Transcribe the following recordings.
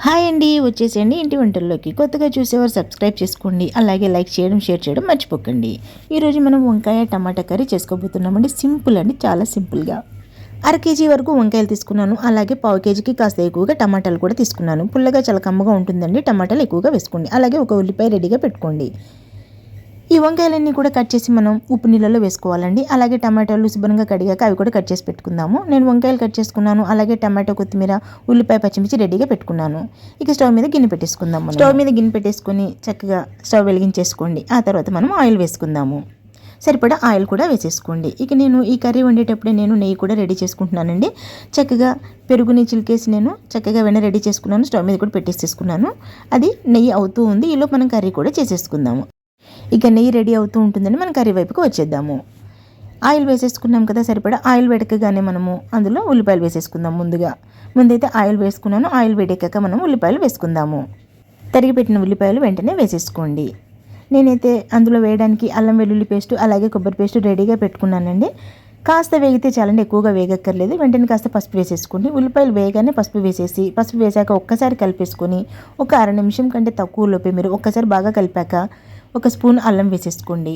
Hi అండి వచ్చేసేయండి ఇంటి వంటల్లోకి. కొత్తగా చూసేవారు సబ్స్క్రైబ్ చేసుకోండి అలాగే లైక్ చేయడం షేర్ చేయడం మర్చిపోకండి. ఈరోజు మనం వంకాయ టమాటా కర్రీ చేసుకోబోతున్నామండి. సింపుల్ అండి చాలా సింపుల్గా. అర కేజీ వరకు వంకాయలు తీసుకున్నాను అలాగే పావు కేజీకి కాస్త ఎక్కువగా టమాటాలు కూడా తీసుకున్నాను. పుల్లగా చాలా కమ్మగా ఉంటుందండి టమాటాలు ఎక్కువగా వేసుకోండి. అలాగే ఒక ఉల్లిపాయ రెడీగా పెట్టుకోండి. ఈ వంకాయలన్నీ కూడా కట్ చేసి మనం ఉప్పు నీళ్ళలో వేసుకోవాలండి. అలాగే టమాటాలు శుభ్రంగా కడిగాక అవి కూడా కట్ చేసి పెట్టుకుందాము. నేను వంకాయలు కట్ చేసుకున్నాను. అలాగే టమాటో కొత్తిమీర ఉల్లిపాయ పచ్చిమిర్చి రెడీగా పెట్టుకున్నాను. ఇక స్టవ్ మీద గిన్నె పెట్టేసుకుందాము స్టవ్ మీద గిన్నె పెట్టేసుకొని చక్కగా స్టవ్ వెలిగించేసుకోండి. ఆ తర్వాత మనం ఆయిల్ వేసుకుందాము. సరిపడా ఆయిల్ కూడా వేసేసుకోండి. ఇక నేను ఈ కర్రీ వండేటప్పుడే నేను నెయ్యి కూడా రెడీ చేసుకుంటున్నానండి. చక్కగా పెరుగుని చిలికేసి నేను చక్కగా వెన్న రెడీ చేసుకున్నాను. స్టవ్ మీద కూడా పెట్టేసేసుకున్నాను. అది నెయ్యి అవుతూ ఉంది. ఈలో మనం కర్రీ కూడా చేసేసుకుందాము. ఇక నెయ్యి రెడీ అవుతూ ఉంటుందని మనం కర్రీ వైపుకి వచ్చేద్దాము. ఆయిల్ వేసేసుకున్నాం కదా సరిపడా ఆయిల్ వేడకగానే మనము అందులో ఉల్లిపాయలు వేసేసుకుందాం ముందుగా. ముందైతే ఆయిల్ వేసుకున్నాను ఆయిల్ వేడెక్కాక మనం ఉల్లిపాయలు వేసుకుందాము. తరిగిపెట్టిన ఉల్లిపాయలు వెంటనే వేసేసుకోండి. నేనైతే అందులో వేయడానికి అల్లం వెల్లుల్లి పేస్ట్ అలాగే కొబ్బరి పేస్ట్ రెడీగా పెట్టుకున్నానండి. కాస్త వేగితే చాలండి ఎక్కువగా వేగక్కర్లేదు. వెంటనే కాస్త పసుపు వేసేసుకోండి. ఉల్లిపాయలు వేయగానే పసుపు వేసేసి పసుపు వేసాక ఒక్కసారి కలిపేసుకొని ఒక అర నిమిషం కంటే తక్కువ లోపే మీరు ఒక్కసారి బాగా కలిపాక ఒక స్పూన్ అల్లం వేసేసుకోండి.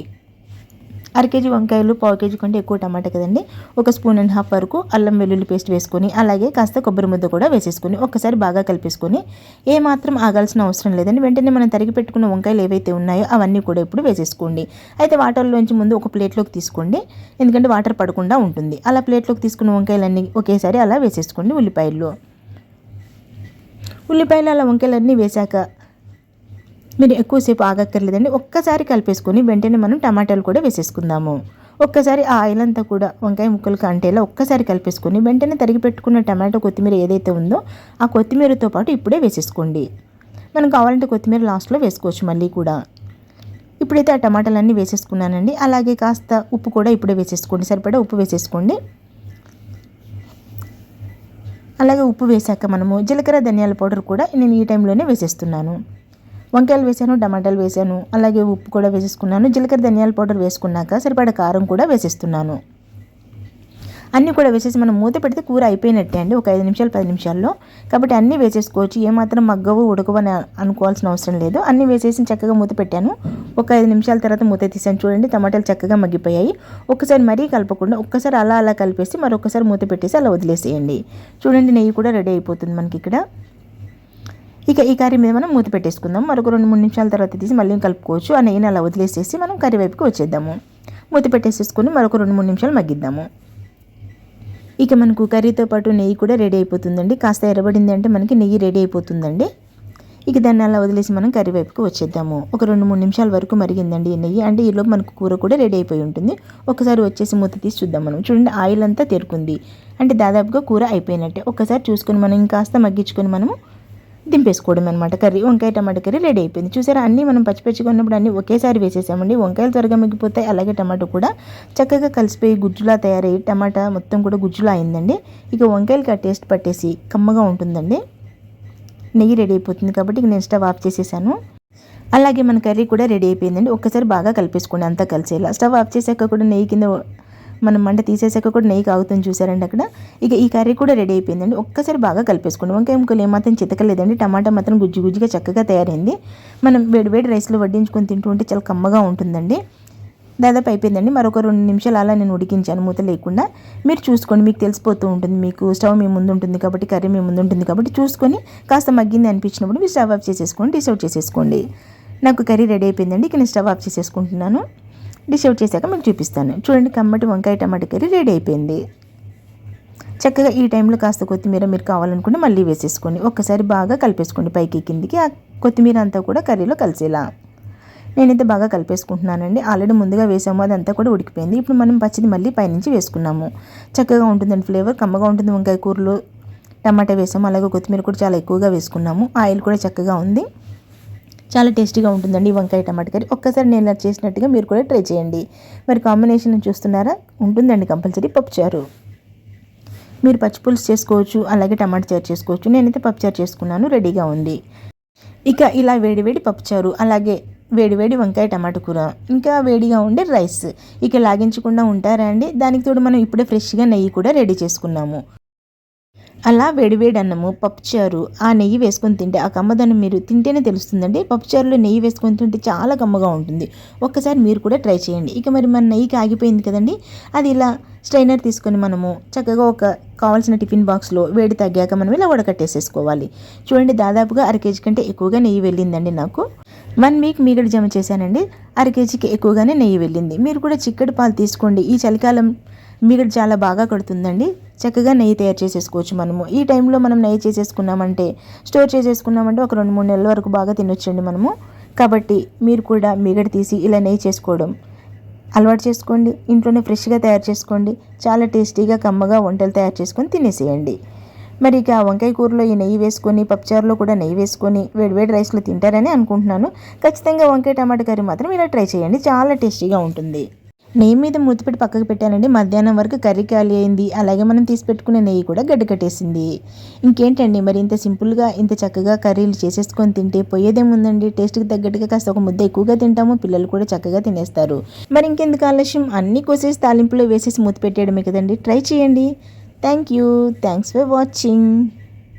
అర కేజీ వంకాయలు పావు కేజీ కంటే ఎక్కువ టమాటా కదండి. ఒక స్పూన్ అండ్ హాఫ్ వరకు అల్లం వెల్లుల్లి పేస్ట్ వేసుకొని అలాగే కాస్త కొబ్బరి ముద్ద కూడా వేసేసుకొని ఒక్కసారి బాగా కలిపేసుకొని ఏ మాత్రం ఆగాల్సిన అవసరం లేదండి. వెంటనే మనం తరిగి పెట్టుకున్న వంకాయలు ఏవైతే ఉన్నాయో అవన్నీ కూడా ఇప్పుడు వేసేసుకోండి. అయితే వాటర్లోంచి ముందు ఒక ప్లేట్లోకి తీసుకోండి. ఎందుకంటే వాటర్ పడకుండా ఉంటుంది. అలా ప్లేట్లోకి తీసుకున్న వంకాయలన్నీ ఒకేసారి అలా వేసేసుకోండి ఉల్లిపాయలు ఉల్లిపాయలు అలా వంకాయలన్నీ వేశాక మీరు ఎక్కువసేపు ఆగక్కర్లేదండి. ఒక్కసారి కలిపేసుకొని వెంటనే మనం టమాటాలు కూడా వేసేసుకుందాము. ఒక్కసారి ఆ ఆయిల్ అంతా కూడా వంకాయ ముక్కలు కంటేలా ఒక్కసారి కలిపేసుకొని వెంటనే తరిగి పెట్టుకున్న టమాటో కొత్తిమీర ఏదైతే ఉందో ఆ కొత్తిమీరతో పాటు ఇప్పుడే వేసేసుకోండి. మనకు కావాలంటే కొత్తిమీర లాస్ట్లో వేసుకోవచ్చు మళ్ళీ కూడా. ఇప్పుడైతే ఆ టమాటాలన్నీ వేసేసుకున్నానండి. అలాగే కాస్త ఉప్పు కూడా ఇప్పుడే వేసేసుకోండి. సరిపడా ఉప్పు వేసేసుకోండి. అలాగే ఉప్పు వేసాక మనము జీలకర్ర ధనియాల పౌడర్ కూడా నేను ఈ టైంలోనే వేసేస్తున్నాను. వంకాయలు వేసాను టమాటాలు వేసాను అలాగే ఉప్పు కూడా వేసేసుకున్నాను జీలకర్ర ధనియాల పౌడర్ వేసుకున్నాక సరిపడ కారం కూడా వేసేస్తున్నాను. అన్నీ కూడా వేసేసి మనం మూత పెడితే కూర అయిపోయినట్టే అండి ఒక ఐదు నిమిషాలు పది నిమిషాల్లో. కాబట్టి అన్నీ వేసేసుకోవచ్చు ఏమాత్రం మగ్గవు ఉడకవు అని అనుకోవాల్సిన అవసరం లేదు. అన్నీ వేసేసి చక్కగా మూత పెట్టాను. ఒక ఐదు నిమిషాల తర్వాత మూత తీసాను. చూడండి టమాటాలు చక్కగా మగ్గిపోయాయి. ఒక్కసారి మరీ కలపకుండా ఒక్కసారి అలా అలా కలిపేసి మరొకసారి మూత పెట్టేసి అలా వదిలేసేయండి. చూడండి నెయ్యి కూడా రెడీ అయిపోతుంది మనకి ఇక్కడ. ఇక ఈ కర్రీ మీద మనం మూత పెట్టేసుకుందాం. మరొక రెండు మూడు నిమిషాల తర్వాత తీసి మళ్ళీ కలుపుకోవచ్చు. ఆ నెయ్యిని అలా వదిలేసేసి మనం కర్రీ వైపుకి వచ్చేద్దాము. మూత పెట్టేసేసుకుని మరొక రెండు మూడు నిమిషాలు మగ్గిద్దాము. ఇక మనకు కర్రీతో పాటు నెయ్యి కూడా రెడీ అయిపోతుందండి. కాస్త ఎర్రబడింది అంటే మనకి నెయ్యి రెడీ అయిపోతుందండి. ఇక దాన్ని అలా వదిలేసి మనం కర్రీ వైపుకి వచ్చేద్దాము. ఒక రెండు మూడు నిమిషాల వరకు మరిగిందండి ఈ నెయ్యి. అంటే ఈలోపు మనకు కూర కూడా రెడీ అయిపోయి ఉంటుంది. ఒకసారి వచ్చేసి మూత తీసి చూద్దాం మనం. చూడండి ఆయిల్ అంతా తెరుకుంది. అంటే దాదాపుగా కూర అయిపోయినట్టే. ఒకసారి చూసుకొని మనం ఇంకాస్త మగ్గించుకొని మనము దింపేసుకోవడం అనమాట కర్రీ వంకాయ టమాటా కర్రీ రెడీ అయిపోయింది. చూసారా అన్నీ మనం పచ్చిపచ్చిగా ఉన్నప్పుడు అన్నీ ఒకేసారి వేసేసామండి. వంకాయలు త్వరగా మిగిపోతాయి అలాగే టమాటో కూడా. చక్కగా కలిసిపోయి గుజ్జులా తయారయ్యి టమాటా మొత్తం కూడా గుజ్జులా అయిందండి. ఇక వంకాయలకి ఆ టేస్ట్ పట్టేసి కమ్మగా ఉంటుందండి. నెయ్యి రెడీ అయిపోతుంది కాబట్టి ఇక నేను స్టవ్ ఆఫ్ చేసేసాను. అలాగే మన కర్రీ కూడా రెడీ అయిపోయిందండి. ఒక్కసారి బాగా కలిపేసుకోండి అంతా కలిసేలా. స్టవ్ ఆఫ్ చేసాక కూడా నెయ్యి కింద మనం మంట తీసేసాక కూడా నెయ్యి కాగుతుంది చూసారండి అక్కడ. ఇక ఈ కర్రీ కూడా రెడీ అయిపోయిందండి. ఒక్కసారి బాగా కలిపేసుకోండి వంకాయ ముక్కలు ఏమాత్రం చితకలేదండి. టమాటా మాత్రం గుజ్జు గుజ్జుగా చక్కగా తయారైంది. మనం వేడి వేడి రైస్లో వడ్డించుకొని తింటూ ఉంటే చాలా కమ్మగా ఉంటుందండి. దాదాపు అయిపోయిందండి. మరొక రెండు నిమిషాలు అలా నేను ఉడికించాను. మూత లేకుండా మీరు చూసుకోండి. మీకు తెలిసిపోతూ ఉంటుంది. మీకు స్టవ్ మీ ముందు ఉంటుంది కాబట్టి కర్రీ మీ ముందు ఉంటుంది కాబట్టి చూసుకొని కాస్త మగ్గింది అనిపించినప్పుడు మీరు స్టవ్ ఆఫ్ చేసేసుకోండి. డిష్ చేసేసుకోండి. నాకు కర్రీ రెడీ అయిపోయిందండి. ఇక నేను స్టవ్ ఆఫ్ చేసేసుకుంటున్నాను. డిష్ అవుట్ చేశాక మీకు చూపిస్తాను. చూడండి కమ్మటి వంకాయ టమాటా కర్రీ రెడీ అయిపోయింది. చక్కగా ఈ టైంలో కాస్త కొత్తిమీర మీరు కావాలనుకుంటే మళ్ళీ వేసేసుకోండి. ఒక్కసారి బాగా కలిపేసుకోండి పైకి కిందికి. ఆ కొత్తిమీర అంతా కూడా కర్రీలో కలిసేలా. నేనైతే బాగా కలిపేసుకుంటున్నానండి. ఆల్రెడీ ముందుగా వేసాము అదంతా కూడా ఉడికిపోయింది. ఇప్పుడు మనం పచ్చిది మళ్ళీ పైనుంచి వేసుకున్నాము. చక్కగా ఉంటుందండి ఫ్లేవర్ కమ్మగా ఉంటుంది వంకాయ కూరలు. టమాటా వేసాము అలాగే కొత్తిమీర కూడా చాలా ఎక్కువగా వేసుకున్నాము. ఆయిల్ కూడా చక్కగా ఉంది. చాలా టేస్టీగా ఉంటుందండి వంకాయ టమాటా కర్రీ. ఒక్కసారి నేను ఇలా చేసినట్టుగా మీరు కూడా ట్రై చేయండి. మరి కాంబినేషన్ చూస్తున్నారా? ఉంటుందండి కంపల్సరీ పప్పుచారు మీరు పచ్చి పులుసు చేసుకోవచ్చు అలాగే టమాటా చారు చేసుకోవచ్చు. నేనైతే పప్పుచారు చేసుకున్నాను రెడీగా ఉంది. ఇక ఇలా వేడివేడి పప్పుచారు అలాగే వేడివేడి వంకాయ టమాటా కూర ఇంకా వేడిగా ఉండే రైస్. ఇక లాగించకుండా ఉంటారా అండి? దానికి తోడు మనం ఇప్పుడే ఫ్రెష్గా నెయ్యి కూడా రెడీ చేసుకున్నాము. అలా వేడివేడి అన్నము పప్పుచారు ఆ నెయ్యి వేసుకొని తింటే ఆ కమ్మదనం మీరు తింటేనే తెలుస్తుందండి. పప్పుచారులో నెయ్యి వేసుకొని తింటే చాలా కమ్మగా ఉంటుంది. ఒక్కసారి మీరు కూడా ట్రై చేయండి. ఇక మరి మన నెయ్యికి ఆగిపోయింది కదండి. అది ఇలా స్ట్రైనర్ తీసుకొని మనము చక్కగా ఒక కావాల్సిన టిఫిన్ బాక్స్లో వేడి తగ్గాక మనం ఇలా వడకట్టేసేసుకోవాలి. చూడండి దాదాపుగా అర కేజీ కంటే ఎక్కువగా నెయ్యి వెళ్ళిందండి నాకు. వన్ వీక్ మీగడ జమ చేశానండి. అర కేజీకి ఎక్కువగానే నెయ్యి వెళ్ళింది. మీరు కూడా చిక్కటి పాలు తీసుకోండి. ఈ చలికాలం మిగడ చాలా బాగా కడుతుందండి. చక్కగా నెయ్యి తయారు చేసేసుకోవచ్చు మనము. ఈ టైంలో మనం నెయ్యి చేసేసుకున్నామంటే స్టోర్ చేసేసుకున్నామంటే ఒక రెండు మూడు నెలల వరకు బాగా తినొచ్చండి మనము. కాబట్టి మీరు కూడా మీగడ తీసి ఇలా నెయ్యి చేసుకోవడం అలవాటు చేసుకోండి. ఇంట్లోనే ఫ్రెష్గా తయారు చేసుకోండి. చాలా టేస్టీగా కమ్మగా వంటలు తయారు చేసుకొని తినేసేయండి. మరి ఇక వంకాయ కూరలో ఈ నెయ్యి వేసుకొని పప్పుచారులో కూడా నెయ్యి వేసుకొని వేడివేడి రైస్లో తింటారని అనుకుంటున్నాను. ఖచ్చితంగా వంకాయ టమాటా కర్రీ మాత్రం ఇలా ట్రై చేయండి. చాలా టేస్టీగా ఉంటుంది. నెయ్యి మీద మూతిపెట్టి పక్కకు పెట్టానండి. మధ్యాహ్నం వరకు కర్రీ ఖాళీ అయింది. అలాగే మనం తీసి పెట్టుకునే నెయ్యి కూడా గడ్డ కట్టేసింది ఇంకేంటండి మరి ఇంత సింపుల్గా ఇంత చక్కగా కర్రీలు చేసేసుకొని తింటే పోయేదేముందండి? టేస్ట్కి తగ్గట్టుగా కాస్త ఒక ముద్ద ఎక్కువగా తింటాము. పిల్లలు కూడా చక్కగా తినేస్తారు. మరి ఇంకెందుకు ఆలస్యం? అన్నీ కోసేసి తాలింపులో వేసేసి మూతి పెట్టేయడమే కదండి. ట్రై చేయండి. Thank you. Thanks for watching.